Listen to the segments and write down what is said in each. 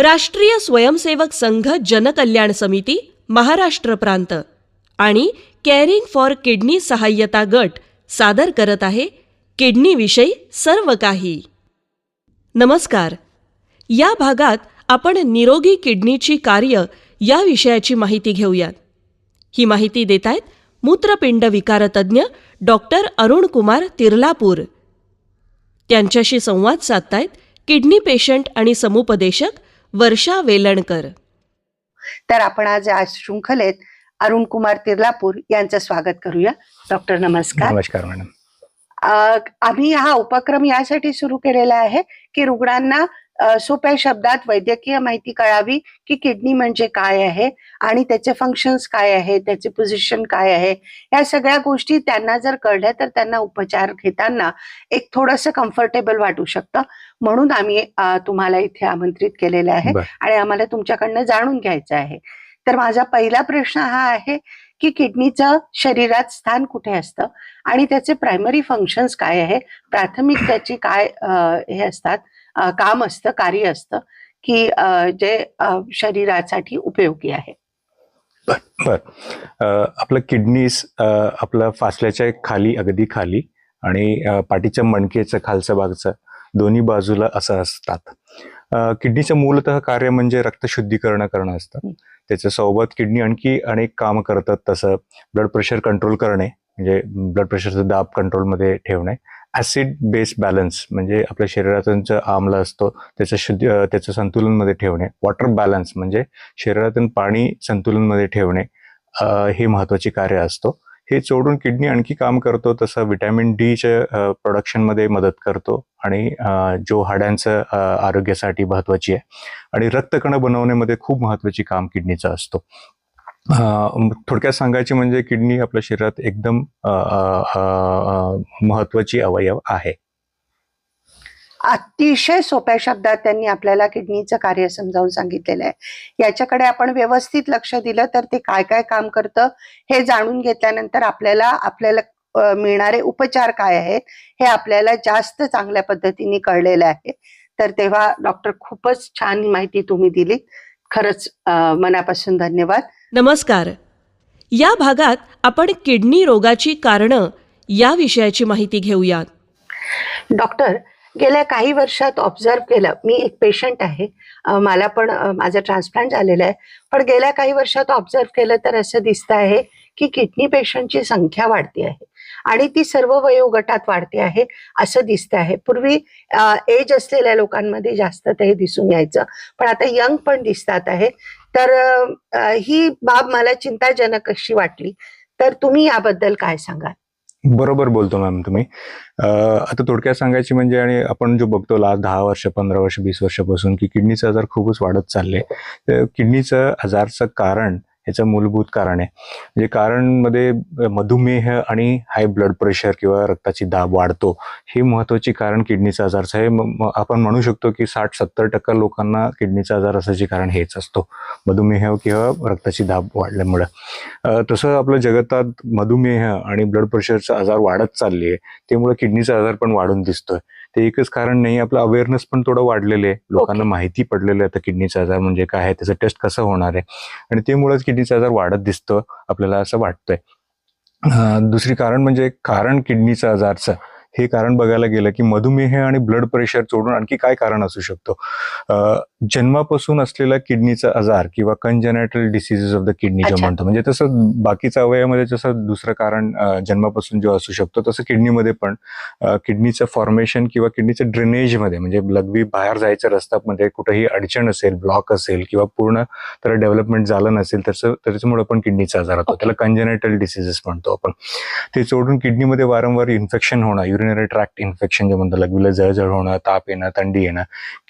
राष्ट्रीय स्वयंसेवक संघ जनकल्याण समिती महाराष्ट्र प्रांत आणि केअरिंग फॉर किडनी सहाय्यता गट सादर करत आहे किडनीविषयी सर्व काही. नमस्कार. या भागात आपण निरोगी किडनीची कार्य या विषयाची माहिती घेऊयात. ही माहिती देत आहेत मूत्रपिंड विकारतज्ञ डॉक्टर अरुण कुमार तिर्लापूर. त्यांच्याशी संवाद साधतायत किडनी पेशंट आणि समुपदेशक वर्षा वेलणकर. तर आपण आज या शृंखलेत अरुण कुमार तिर्लापूर यांचं स्वागत करूया. डॉक्टर नमस्कार. नमस्कार मॅडम. अ, आम्ही हा उपक्रम यासाठी सुरू केलेला आहे की रुग्णांना सोप्या शब्दात वैद्यकीय माहिती कळावी की किडनी म्हणजे काय आहे आणि त्याचे फंक्शन्स काय आहे त्याचे पोझिशन काय आहे. या सगळ्या गोष्टी त्यांना जर कळल्या तर त्यांना उपचार घेताना एक थोडस कम्फर्टेबल वाटू शकतं. म्हणून आम्ही तुम्हाला इथे आमंत्रित केलेलं आहे. आणि आम्हाला तुमच्याकडनं जाणून घ्यायचं आहे. तर माझा पहिला प्रश्न हा आहे की किडनीचं शरीरात स्थान कुठे असतं आणि त्याचे प्रायमरी फंक्शन्स काय आहे? प्राथमिक त्याची काय हे असतात? काम असतं कार्य असतं की जे शरीरासाठी उपयोगी आहे. बर आपलं किडनीस आपलं फासल्याच्या खाली अगदी खाली आणि पाठीच्या मणकेचं खालचं भागचं दोन्ही बाजूला असं असतात. किडनीचं मूलतः कार्य म्हणजे रक्त शुद्धीकरण करणं असतं. हं. त्याच्या सोबत किडनी आणखी अनेक काम करतात तसं ब्लड प्रेशर कंट्रोल करणे म्हणजे ब्लड प्रेशरचं दाब कंट्रोलमध्ये ठेवणे ॲसिड बेस बॅलन्स म्हणजे आपल्या शरीरातून जो आम्ल असतो त्याचं शुद्ध त्याचं संतुलनमध्ये ठेवणे वॉटर बॅलन्स म्हणजे शरीरातून पाणी संतुलनमध्ये ठेवणे हे महत्त्वाची कार्य असतो. हे सोडून किडनी आणखी काम करतो तसं विटॅमिन डीच्या प्रोडक्शनमध्ये मदत करतो आणि जो हाड्यांचं आरोग्यासाठी महत्त्वाची आहे. आणि रक्तकण बनवण्यामध्ये खूप महत्त्वाची काम किडनीचं असतो. थोडक्यात सांगायचे म्हणजे किडनी आपल्या शरीरात एकदम महत्वाची अवयव आहे. अतिशय सोप्या शब्दात त्यांनी आपल्याला किडनीचं कार्य समजावून सांगितलेलं आहे. याच्याकडे आपण व्यवस्थित लक्ष दिलं तर ते काय काय काम करतं हे जाणून घेतल्यानंतर आपल्याला आपल्याला मिळणारे उपचार काय आहेत हे आपल्याला जास्त चांगल्या पद्धतीने कळलेलं आहे. तर तेव्हा डॉक्टर खूपच छान माहिती तुम्ही दिली खरंच मनापासून धन्यवाद. नमस्कार. या भागात आपण किडनी रोगाची कारणं या विषयाची माहिती घेऊयात डॉक्टर गेल्या काही वर्षात ऑब्झर्व केलं मी एक पेशंट आहे. मला पण माझं ट्रान्सप्लांट झालेलं आहे. पण गेल्या काही वर्षात ऑब्झर्व केलं तर असं दिसतं आहे की किडनी पेशंटची संख्या वाढते आहे. आणि ती सर्व वयोगटात वाढते आहे असं दिसतं आहे. पूर्वी एज असलेल्या लोकांमध्ये जास्त ते दिसून यायचं. पण आता यंग पण दिसतात आहे. तर ही बाब मला चिंताजनक अशी वाटली. तर तुम्ही याबद्दल काय सांगाल? बरोबर बोलतो मॅम तुम्ही. आता थोडक्यात सांगायची म्हणजे आणि आपण जो बघतो लास्ट दहा वर्ष पंधरा वर्ष वीस वर्षापासून की किडनीचा आजार खूपच वाढत चालले. तर किडनीचं आजारचं कारण याचं मूलभूत कारण आहे. म्हणजे कारणमध्ये मधुमेह आणि हाय ब्लड प्रेशर किंवा रक्ताची दाब वाढतो हे महत्त्वाची कारण किडनीचा आजारचं आहे आपण म्हणू शकतो की साठ सत्तर टक्का लोकांना किडनीचा आजार असायचे कारण हेच असतो. मधुमेह किंवा रक्ताची दाब वाढल्यामुळं. तसं आपलं जगतात मधुमेह आणि ब्लड प्रेशरचा आजार वाढत चालली आहे त्यामुळे किडनीचा आजार पण वाढून दिसतोय. ते एकच कारण नाही आपलं अवेअरनेस पण थोडं वाढलेलं आहे. लोकांना Okay. माहिती पडलेलं आहे किडनीचा आजार म्हणजे काय आहे त्याचं टेस्ट कसं होणार आहे. आणि त्यामुळेच किडनीचा आजार वाढत दिसतं आपल्याला असं वाटतंय. दुसरी कारण म्हणजे कारण किडनीचा आजारचं हे कारण बघायला गेलं की मधुमेह आणि ब्लड प्रेशर सोडून आणखी काय कारण असू शकतो? जन्मापासून असलेला किडनीचा आजार किंवा congenital diseases of the kidney जो. म्हणतो म्हणजे तसं बाकीच्या अवयवामध्ये जसं दुसरं कारण जन्मापासून जो असू शकतो तसं किडनीमध्ये पण किडनीचं फॉर्मेशन किंवा किडनीचं ड्रेनेजमध्ये म्हणजे लघवी बाहेर जायच्या रस्त्यामध्ये कुठेही अडचण असेल ब्लॉक असेल किंवा पूर्ण तर डेव्हलपमेंट झालं नसेल तसं त्याच्यामुळे पण किडनीचा आजार होतो. त्याला कंजेनेटल डिसिजेस म्हणतो आपण ते सोडून किडनीमध्ये वारंवार इन्फेक्शन होणं युरिनरी ट्रॅक्ट इन्फेक्शन जे म्हणतो लघवीला जळजळ होणं ताप येणं थंडी येणं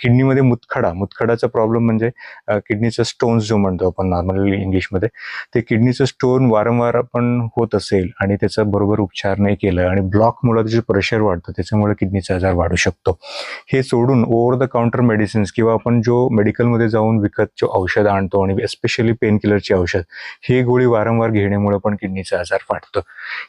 किडनीमध्ये मुतखडा खडाचा प्रॉब्लेम म्हणजे किडनीचा स्टोन्स जो म्हणतो आपण नॉर्मली इंग्लिशमध्ये ते किडनीचं स्टोन वारंवार आपण होत असेल आणि त्याचा बरोबर उपचार नाही केलं आणि ब्लॉकमुळे त्याचं प्रेशर वाढतं त्याच्यामुळे किडनीचा आजार वाढू शकतो. हे सोडून ओव्हर द काउंटर मेडिसिन्स किंवा आपण जो मेडिकलमध्ये जाऊन विकत जो औषध आणतो आणि एस्पेशली पेन किलरची औषध हे गोळी वारंवार घेण्यामुळे पण किडनीचा आजार वाढतो.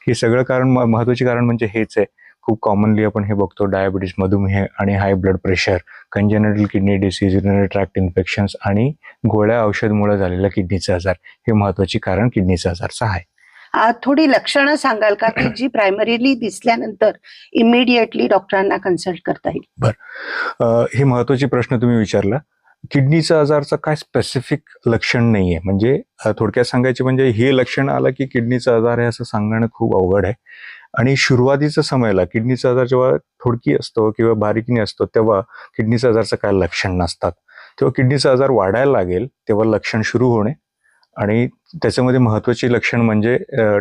हे सगळं कारण म- महत्त्वाचे कारण म्हणजे हेच आहे. खूप कॉमनली आपण हे बघतो डायबिटीस मधुमेह आणि high blood pressure congenital kidney disease urinary tract infections आणि गोळ्या औषधमुळे झालेला किडनीचा आजार. हे महत्वाची कारण किडनीचा आजारचं आहे. आ, थोडी लक्षणं सांगाल का की जी प्रायमरीली दिसल्यानंतर इमिडिएटली डॉक्टरांना कन्सल्ट करता येईल? अ, हे महत्त्वाचे प्रश्न तुम्ही विचारला. किडनीचा आजारचं काय स्पेसिफिक लक्षण नाहीये. म्हणजे थोडक्यात सांगायचे म्हणजे हे लक्षण आलं की किडनीचा आजार आहे असं सांगणं खूप अवघड आहे. आणि सुरुवातीच्या समयाला किडनीचा आजार जेव्हा थोडकी असतो किंवा बारीकीने असतो तेव्हा किडनीचा आजारचं काय लक्षण नसतात. तेव्हा किडनीचा आजार वाढायला लागेल तेव्हा लक्षण सुरू होणे आणि त्याच्यामध्ये महत्वाची लक्षण म्हणजे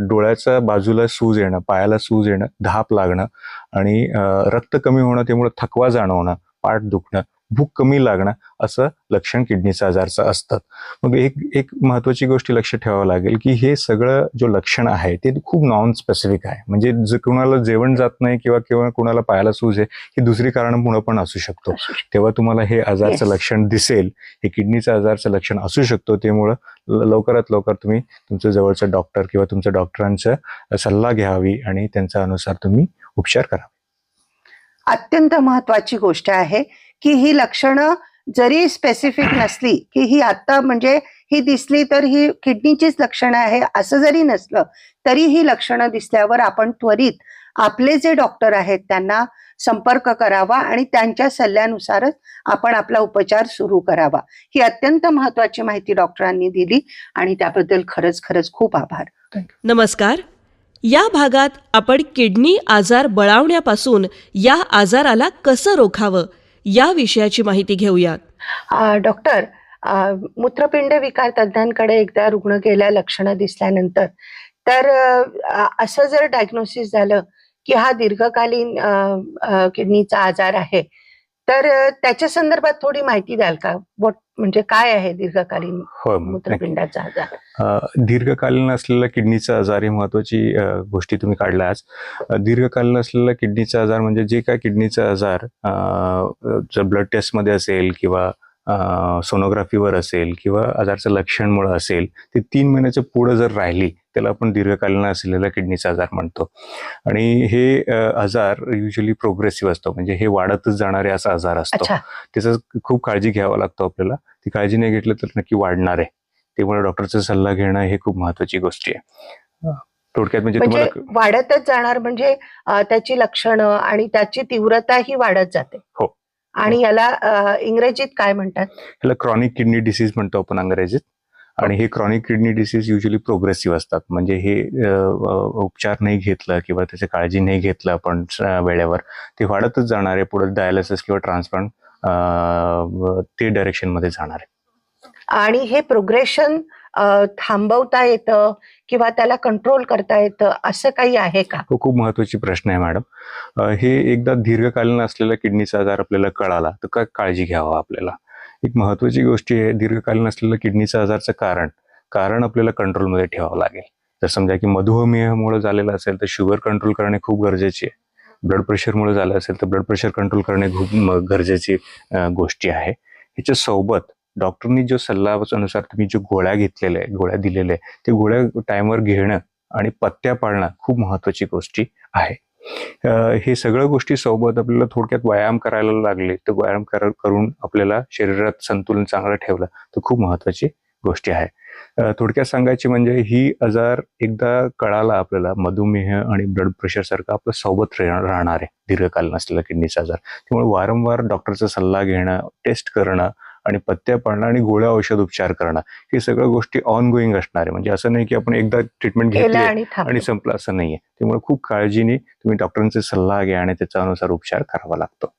डोळ्याच्या बाजूला सूज येणं पायाला सूज येणं धाप लागणं आणि रक्त कमी होणं त्यामुळे थकवा जाणवणं पाठ दुखणं भूक कमी लागणं असं लक्षण किडनीचा आजारचं असतं मग एक एक महत्वाची गोष्ट लक्ष ठेवावं लागेल की हे सगळं जो लक्षण आहे ते खूप नॉन स्पेसिफिक आहे. म्हणजे जे कुणाला जेवण जात नाही किंवा किंवा कुणाला पायाला सूज आहे ही दुसरी कारण पुन्हा पण असू शकतो. तेव्हा तुम्हाला हे आजारचं. लक्षण दिसेल. हे किडनीचं आजारचं लक्षण असू शकतो. त्यामुळं लवकरात लवकर तुम्ही तुमचं जवळचं डॉक्टर किंवा तुमच्या डॉक्टरांचा सल्ला घ्यावी आणि त्यांच्या अनुसार तुम्ही उपचार करा अत्यंत महत्वाची गोष्ट आहे. की ही लक्षणं जरी स्पेसिफिक नसली की ही आता म्हणजे ही दिसली तर ही किडनीचीच लक्षणं आहे असं जरी नसलं तरी ही लक्षणं दिसल्यावर आपण त्वरित आपले जे डॉक्टर आहेत त्यांना संपर्क करावा आणि त्यांच्या सल्ल्यानुसारच आपण आपला उपचार सुरू करावा. ही अत्यंत महत्वाची माहिती डॉक्टरांनी दिली आणि त्याबद्दल खरंच खरंच खूप आभार. नमस्कार. या भागात आपण किडनी आजार बळावण्यापासून या आजाराला कसं रोखावं या विषयाची माहिती घेऊयात. डॉक्टर मूत्रपिंड विकार तज्ज्ञांकडे एकदा रुग्ण गेल्या लक्षणं दिसल्यानंतर तर असं जर डायग्नोसिस झालं की हा दीर्घकालीन किडनीचा आजार आहे तर त्याच्या संदर्भात थोडी माहिती द्याल का? म्हणजे काय आहे दीर्घकालीन मूत्रपिंडाचा आजार? दीर्घकालीन असलेला किडनीचा आजार ही महत्वाची गोष्टी तुम्ही काढल्या आज. दीर्घकालीन असलेला किडनीचा आजार म्हणजे जे काय किडनीचा आजार जर ब्लड टेस्टमध्ये असेल किंवा सोनोग्राफीवर असेल किंवा आजारचं लक्षणमुळे असेल ते तीन महिन्याच्या पुढे जर राहिली त्याला आपण दीर्घकालीन असलेला किडनीचा आजार म्हणतो. आणि हे आजार युजली प्रोग्रेसिव्ह असतो. म्हणजे हे वाढतच जाणारे असा आजार असतो. त्याचा खूप काळजी घ्यावा लागतो आपल्याला. ती काळजी नाही घेतलं तर नक्की वाढणार. आहे त्यामुळे डॉक्टरचा सल्ला घेणं हे खूप महत्वाची गोष्टी आहे. थोडक्यात म्हणजे म्हणजे तुम्हाला वाढतच जाणार म्हणजे त्याची लक्षणं आणि त्याची तीव्रता ही वाढत जाते. हो. आणि याला अ, इंग्रजीत काय म्हणतात? ह्याला क्रॉनिक किडनी डिसीज म्हणतो आपण अंग्रेजीत. आणि हे chronic kidney disease usually progressive असतात. म्हणजे हे उपचार नाही घेतलं किंवा त्याची काळजी नाही घेतलं आपण वेळेवर ते वाढतच जाणार आहे. पुढे डायलिसिस किंवा ट्रान्सप्लांट ते डायरेक्शनमध्ये जाणार आहे. आणि हे प्रोग्रेशन थांबवता येतं किंवा त्याला कंट्रोल करता येतं असं काही आहे का? हो खूप महत्वाची प्रश्न आहे मॅडम. हे एकदा दीर्घकालीन असलेला किडनीचा आजार आपल्याला कळाला तर काय काळजी घ्यावा आपल्याला? एक महत्वाची गोष्ट आहे दीर्घकालीन असलेलं किडनीचा आजारचं कारण कारण आपल्याला कंट्रोलमध्ये ठेवावं लागेल. जर समजा की मधुमेहामुळे झालेलं असेल तर शुगर कंट्रोल करणे खूप गरजेचे आहे. ब्लड प्रेशरमुळे झालं असेल तर ब्लड प्रेशर कंट्रोल करणे खूप म- गरजेची गोष्टी आहे. ह्याच्यासोबत डॉक्टरनी जो सल्ला अनुसार तुम्ही जो गोळ्या घेतलेल्या आहे गोळ्या दिलेल्या आहे ते गोळ्या टाइमवर घेणं आणि पत्त्या पाळणं खूप महत्वाची गोष्टी आहे. हे सगळ्या गोष्टी सोबत आपल्याला थोडक्यात व्यायाम करायला लागले तर व्यायाम कर- करून आपल्याला शरीरात संतुलन चांगलं ठेवलं तर खूप महत्वाची गोष्टी आहे. थोडक्यात सांगायची म्हणजे ही आजार एकदा कळाला आपल्याला मधुमेह आणि ब्लड प्रेशर सारखं आपलं सोबत राहणार आहे दीर्घकालीन असलेला किडनीचा आजार. त्यामुळे वारंवार डॉक्टरचा सल्ला घेणं टेस्ट करणं आणि पत्त्या पाळणं आणि गोळ्या औषध उपचार करणं हे सगळ्या गोष्टी ऑन गोईंग असणार आहे. म्हणजे असं नाही की आपण एकदा ट्रीटमेंट घेतली आणि संपलं असं नाहीये. त्यामुळे खूप काळजीने तुम्ही डॉक्टरांचा सल्ला घ्या आणि त्याच्यानुसार उपचार करावा लागतो.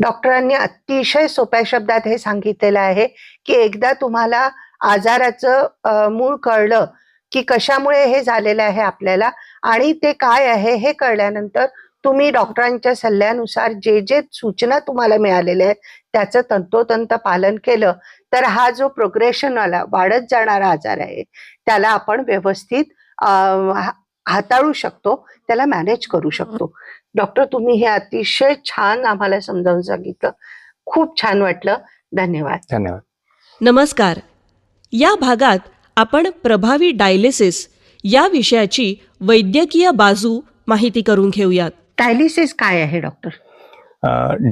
डॉक्टरांनी अतिशय सोप्या शब्दात हे सांगितलेलं आहे की एकदा तुम्हाला आजाराचं मूळ कळलं की कशामुळे हे झालेलं आहे आपल्याला आणि ते काय आहे हे कळल्यानंतर तुम्ही डॉक्टरांच्या सल्ल्यानुसार जे जे सूचना तुम्हाला मिळालेल्या आहेत त्याचं तंतोतंत पालन केलं तर हा जो प्रोग्रेशन वाला वाढत जाणारा आजार आहे त्याला आपण व्यवस्थित हाताळू शकतो त्याला मॅनेज करू शकतो. डॉक्टर तुम्ही हे अतिशय छान आम्हाला समजावून सांगितलं. खूप छान वाटलं. धन्यवाद. धन्यवाद. नमस्कार. या भागात आपण प्रभावी डायलिसिस या विषयाची वैद्यकीय बाजू माहिती करून घेऊयात. डायलिसिस काय आहे डॉक्टर?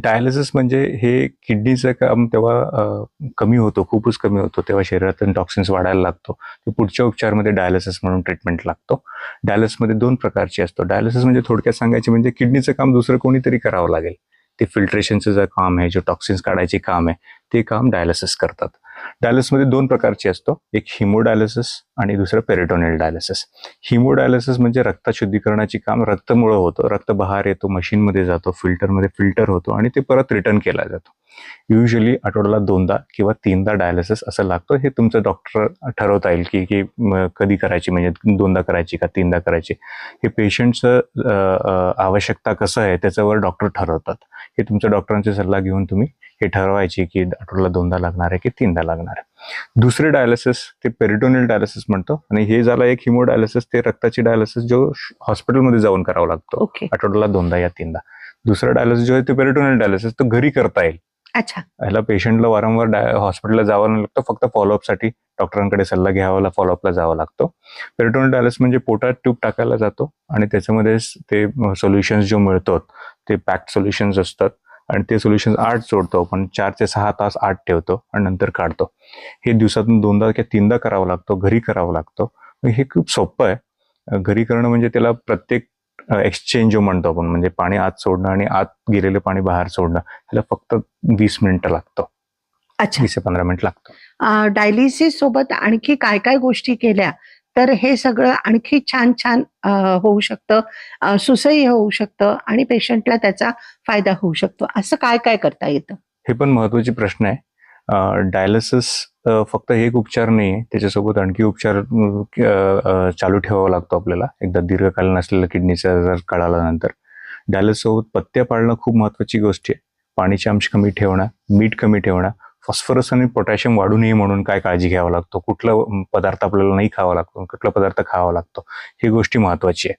डायलिसिस म्हणजे हे किडनीचं काम तेव्हा कमी होतो खूपच कमी होतो. तेव्हा शरीरातून टॉक्सिन्स वाढायला लागतो. ते पुढच्या उपचारमध्ये डायलिसिस म्हणून ट्रीटमेंट लागतो. डायलिसिसमध्ये दोन प्रकारची असतो. डायलिसिस म्हणजे थोडक्यात सांगायचे म्हणजे किडनीचं काम दुसरं कोणीतरी करावं लागेल. ते फिल्ट्रेशनचं जे काम आहे जे टॉक्सिन्स काढायचे काम आहे ते काम डायलिसिस करतात. डायलिसिसमध्ये दोन प्रकारची असतो. एक हिमोडायलिसिस आणि दुसरं पेरिटोनियल डायलिसिस हिमोडायलिसिस म्हणजे रक्त शुद्धीकरणाची काम. रक्तमुळं होतं. रक्त बहार येतो मशीनमध्ये जातो फिल्टरमध्ये फिल्टर होतो आणि ते परत रिटर्न केला जातो. युजली आठवड्याला दोनदा किंवा तीनदा डायलिसिस असं लागतं. हे तुमचं डॉक्टर ठरवता येईल की की कधी करायची? म्हणजे दोनदा करायची का तीनदा करायची? हे पेशंटचं आवश्यकता कसं आहे त्याच्यावर डॉक्टर ठरवतात. हे तुमच्या डॉक्टरांचे सल्ला घेऊन तुम्ही हे ठरवायचे की आठवड्याला दोनदा लागणार आहे की तीनदा लागणार आहे. दुसरे डायलिसिस ते पेरिटोनियल डायलिसिस म्हणतो. आणि हे झालं एक हिमोडायलिसिस ते रक्ताची डायलिसिस जो हॉस्पिटलमध्ये जाऊन करावा लागतो. आठवड्याला दोनदा या तीनदा. दुसरं डायलिसिस जो आहे ते पेरिटोनियल डायलिसिस तो घरी करता येईल. अच्छा. ह्याला पेशंटला वारंवार डाय हॉस्पिटलला जावं नाही लागतं फक्त फॉलोअपसाठी डॉक्टरांकडे सल्ला घ्यावा फॉलोअपला जावं लागतो. पेरिटोनल डायलिसिस म्हणजे पोटात ट्यूब टाकायला जातो आणि त्याच्यामध्ये ते सोल्युशन्स जो मिळतो ते पॅक्ड सोल्युशन्स असतात आणि ते सोल्युशन्स आठ सोडतो आपण चार ते सहा तास आठ ठेवतो आणि नंतर काढतो. हे दिवसातून दोनदा किंवा तीनदा करावं लागतो घरी करावं लागतो. हे खूप सोपं आहे. घरी करणं म्हणजे त्याला प्रत्येक एक्सचेंज जो म्हणतो आपण. म्हणजे पाणी आत सोडणं आणि आत गेलेलं पाणी बाहेर सोडणं ह्याला फक्त वीस मिनिटं लागतं. अच्छा. वीस ते पंधरा मिनिट लागतं. डायलिसिस सोबत आणखी काय काय गोष्टी केल्या तर हे सगळं आणखी छान छान होऊ शकतं. सुसह्य होऊ शकतं आणि पेशंटला त्याचा फायदा होऊ शकतो. असं काय काय करता येतं? हे पण महत्त्वाचे प्रश्न आहे. डायलिसिस फक्त एक उपचार नाही आहे त्याच्यासोबत आणखी उपचार चालू ठेवावा लागतो आपल्याला. एकदा दीर्घकालीन असलेला किडनीचा आजार कळाल्यानंतर डायलिसिस पत्त्या पाळणं खूप महत्वाची गोष्ट आहे. पाणीचे अंश कमी ठेवणं मीठ कमी ठेवणं फॉस्फरस आणि पोटॅशियम वाढू नये म्हणून काय काळजी घ्यावा लागतो? कुठला पदार्थ आपल्याला नाही खावा लागतो? कुठला पदार्थ खावा लागतो? ही गोष्टी महत्वाची आहे.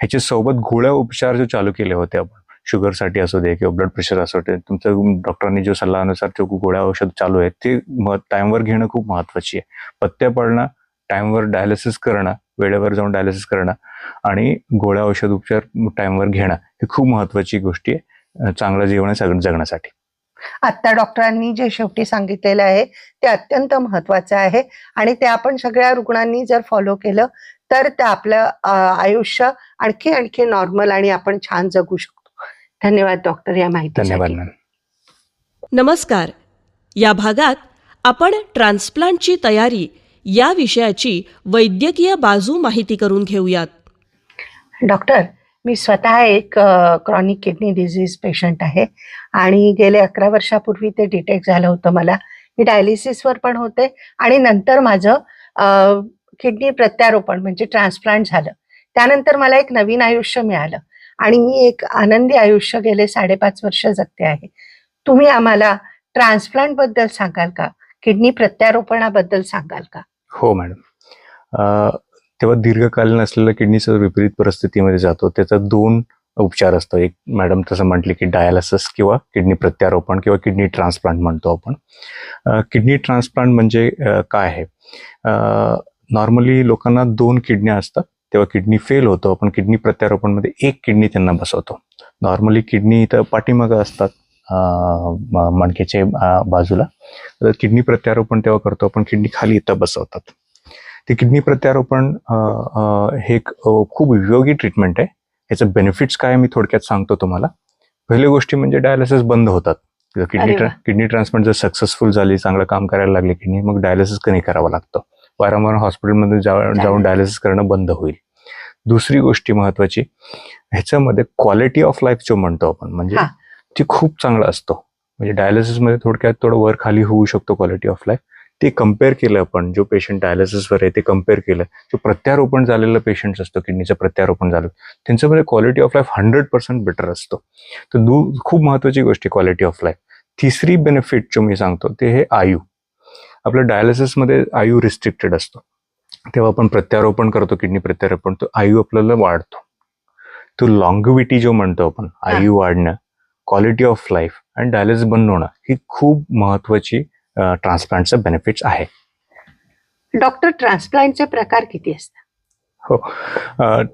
ह्याच्यासोबत गोळ्या उपचार जो चालू केले होते आपण शुगरसाठी असू दे किंवा ब्लड प्रेशर असू दे तुमचं डॉक्टरांनी जो सल्लानुसार जो गोळ्या औषध चालू आहे ते टाइमवर घेणं खूप महत्वाची आहे. पथ्य पडणं टाइमवर डायलिसिस करणं वेळेवर जाऊन डायलिसिस करणं आणि गोळ्या औषध उपचार टाइमवर घेणं हे खूप महत्वाची गोष्टी आहे. चांगलं जीवन आहे जगण्यासाठी. आता डॉक्टरांनी जे शेवटी सांगितलेलं आहे ते अत्यंत महत्वाचं आहे आणि ते आपण सगळ्या रुग्णांनी जर फॉलो केलं तर ते आपलं आयुष्य आणखी आणखी नॉर्मल आणि आपण छान जगू शकतो. धन्यवाद डॉक्टर या धन्यवाद माहिती मॅम नमस्कार. या भागात आपण ट्रान्सप्लांटची तयारी या विषयाची वैद्यकीय बाजू माहिती करून घेऊयात. डॉक्टर मी स्वतः एक क्रॉनिक किडनी डिझीज पेशंट आहे आणि गेले अकरा वर्षापूर्वी ते डिटेक्ट झालं होतं मला. मी डायलिसिसवर पण होते आणि नंतर माझं किडनी प्रत्यारोपण म्हणजे ट्रान्सप्लांट झालं. त्यानंतर मला एक नवीन आयुष्य मिळालं. आणि मी एक आनंदी आयुष्य गेले साडेपाच वर्ष जगते आहे. तुम्ही आम्हाला ट्रान्सप्लांटबद्दल सांगाल का? किडनी प्रत्यारोपणाबद्दल सांगाल का? हो मॅडम तेव्हा दीर्घकालीन असलेलं किडनीचं विपरीत परिस्थितीमध्ये जातो. त्याचा दोन उपचार असतो एक मॅडम तसं म्हटले की डायलिसिस किंवा किडनी प्रत्यारोपण किंवा किडनी ट्रान्सप्लांट म्हणतो आपण. किडनी ट्रान्सप्लांट म्हणजे काय आहे? नॉर्मली लोकांना दोन किडन्या असतात. तेव्हा किडनी फेल होतो. आपण किडनी प्रत्यारोपणमध्ये एक किडनी त्यांना बसवतो. नॉर्मली किडनी इथं पाठीमागं असतात अं, म- मणक्याचे अं, बाजूला. तर किडनी प्रत्यारोपण तेव्हा करतो. आपण किडनी खाली इथं बसवतात. ते किडनी प्रत्यारोपण हे एक खूप उपयोगी ट्रीटमेंट आहे. ह्याचं बेनिफिट्स काय मी थोडक्यात सांगतो तुम्हाला. पहिली गोष्टी म्हणजे डायलिसिस बंद होतात. किडनी. किडनी ट्रान्सप्लांट जर सक्सेसफुल झाली चांगलं काम करायला लागले किडनी मग डायलिसिस कमी करावं लागतं. वारंवार हॉस्पिटलमध्ये जाऊन जाऊन. डायलिसिस करणं बंद होईल. दुसरी गोष्टी महत्वाची ह्याच्यामध्ये क्वालिटी ऑफ लाईफ जो म्हणतो आपण म्हणजे. ती खूप चांगलं असतो. म्हणजे डायलिसिसमध्ये थोडक्यात थोडं वर खाली होऊ शकतो क्वालिटी ऑफ लाईफ ते कंपेअर केलं आपण जो पेशंट डायलिसिसवर आहे ते कंपेअर केलं. जो प्रत्यारोपण झालेलं पेशंट असतो किडनीचं प्रत्यारोपण झालं त्यांच्यामध्ये quality of life hundred percent better असतो. तर दू खूप महत्वाची गोष्ट आहे क्वालिटी ऑफ लाईफ तिसरी बेनिफिट जो मी सांगतो ते हे आयु. आपलं डायलिसिसमध्ये आयु रिस्ट्रिक्टेड असतो. तेव्हा आपण प्रत्यारोपण करतो किडनी प्रत्यारोपण तो आयु आपल्याला वाढतो. तो लॉंगविटी जो म्हणतो आपण आयु वाढणं क्वालिटी ऑफ लाईफ आणि डायलिसिस बंद होणं ही खूप महत्वाची ट्रान्सप्लांटचं बेनिफिट्स आहे डॉक्टर ट्रान्सप्लांटचे प्रकार किती असतात? हो.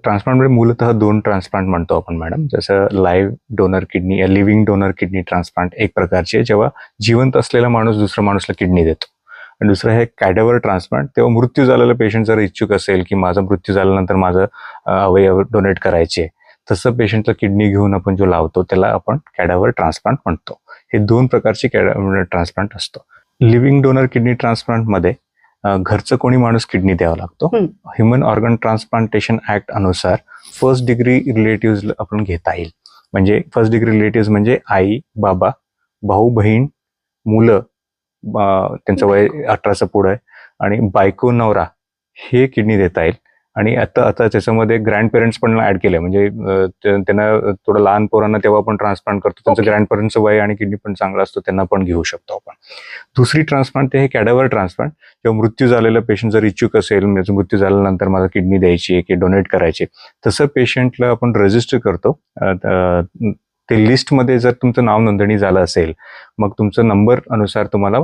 ट्रान्सप्लांटमध्ये मूलतः दोन ट्रान्सप्लांट म्हणतो आपण मॅडम जसं लाईव्ह डोनर किडनी या लिव्हिंग डोनर किडनी ट्रान्सप्लांट एक प्रकारची आहे. जेव्हा जिवंत असलेला माणूस दुसऱ्या माणूसला किडनी देतो. आणि दुसरं आहे कॅडेवर ट्रान्सप्लांट. तेव्हा मृत्यू झालेला पेशंट जर इच्छुक असेल की माझा मृत्यू झाल्यानंतर माझं अवयव डोनेट करायचे तसं पेशंटला किडनी घेऊन आपण जो लावतो त्याला आपण कॅडावर ट्रान्सप्लांट म्हणतो. हे दोन प्रकारची ट्रान्सप्लांट असतो. लिव्हिंग डोनर किडनी ट्रान्सप्लांटमध्ये घरचं कोणी माणूस किडनी द्यावा लागतो. ह्युमन ऑर्गन ट्रान्सप्लांटेशन ऍक्ट अनुसार फर्स्ट डिग्री रिलेटिव्ह आपण घेता येईल. म्हणजे फर्स्ट डिग्री रिलेटिव्ह म्हणजे आई बाबा भाऊ बहीण मुलं त्यांचं वय अठराचं पुढं आहे. आणि बायको नवरा हे किडनी देता येईल. आणि आता आता त्याच्यामध्ये ग्रँड पेरेंट्स पण ऍड केले म्हणजे त्यांना थोडं लहान पोरांना तेव्हा आपण ट्रान्सप्लांट करतो. त्यांचं. ग्रँड पेरेंट्सचं वय आणि किडनी पण चांगला असतो त्यांना पण घेऊ शकतो आपण. दुसरी ट्रान्सप्लांट ते हे कॅडावर ट्रान्सप्लांट जेव्हा मृत्यू झालेला पेशंट जर इच्छुक असेल म्हणजे मृत्यू झाल्यानंतर मला किडनी द्यायची आहे की डोनेट करायची तसं पेशंटला आपण रजिस्टर करतो. ते लिस्टमध्ये जर तुमचं नाव नोंदणी झालं असेल मग तुमचं नंबर अनुसार तुम्हाला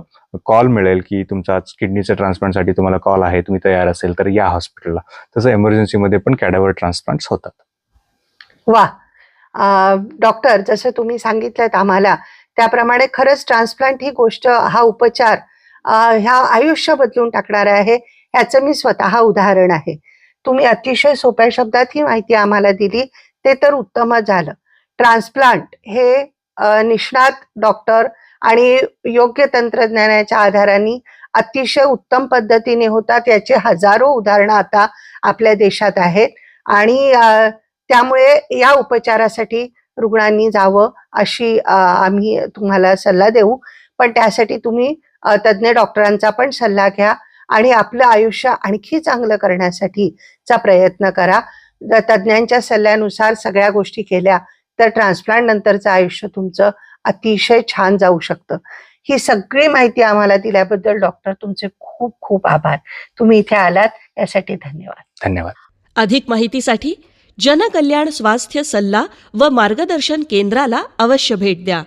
कॉल मिळेल की तुमचा आज किडनीच्या ट्रान्सप्लांटसाठी तुम्हाला कॉल आहे तुम्ही तयार असेल तर या हॉस्पिटलला तसं एमर्जन्सीमध्ये पण कॅडावर ट्रान्सप्लांट्स होतात. वा. डॉक्टर जसं तुम्ही सांगितलं आम्हाला त्याप्रमाणे खरंच ट्रान्सप्लांट ही गोष्ट हा उपचार ह्या आयुष्य बदलून टाकणार आहे ह्याचं मी स्वतः उदाहरण आहे. तुम्ही अतिशय सोप्या शब्दात ही माहिती आम्हाला दिली ते तर उत्तमच झालं. ट्रान्सप्लांट हे निष्णात डॉक्टर आणि योग्य तंत्रज्ञानाच्या आधाराने अतिशय उत्तम पद्धतीने होतात. याचे हजारो उदाहरणं आता आपल्या देशात आहेत आणि त्यामुळे या उपचारासाठी रुग्णांनी जावं अशी आम्ही तुम्हाला सल्ला देऊ. पण त्यासाठी तुम्ही तज्ज्ञ डॉक्टरांचा पण सल्ला घ्या आणि आपलं आयुष्य आणखी चांगलं करण्यासाठी चा प्रयत्न करा. तज्ज्ञांच्या सल्ल्यानुसार सगळ्या गोष्टी केल्या तर ट्रान्सप्लांट नंतरचं आयुष्य तुमचं अतिशय छान जाऊ शकतं. ही सगळी माहिती आम्हाला दिल्याबद्दल डॉक्टर तुमचे खूप खूप आभार. तुम्ही इथे आलात यासाठी धन्यवाद. धन्यवाद. अधिक माहितीसाठी जनकल्याण स्वास्थ्य सल्ला व मार्गदर्शन केंद्राला अवश्य भेट द्या.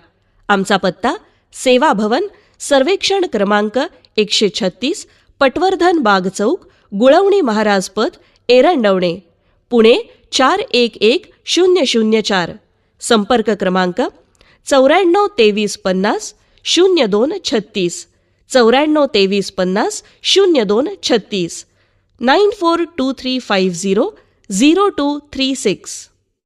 आमचा पत्ता सेवा भवन सर्वेक्षण क्रमांक एकशे छत्तीस पटवर्धन बाग चौक गुळवणी महाराजपथ एरंडवणे पुणे चार एक एक शून्य शून्य चार. संपर्क क्रमांक चौऱ्याण्णव तेवीस पन्नास शून्य दोन छत्तीस. चौऱ्याण्णव तेवीस पन्नास शून्य दोन छत्तीस. Nine four two three five zero zero two three six.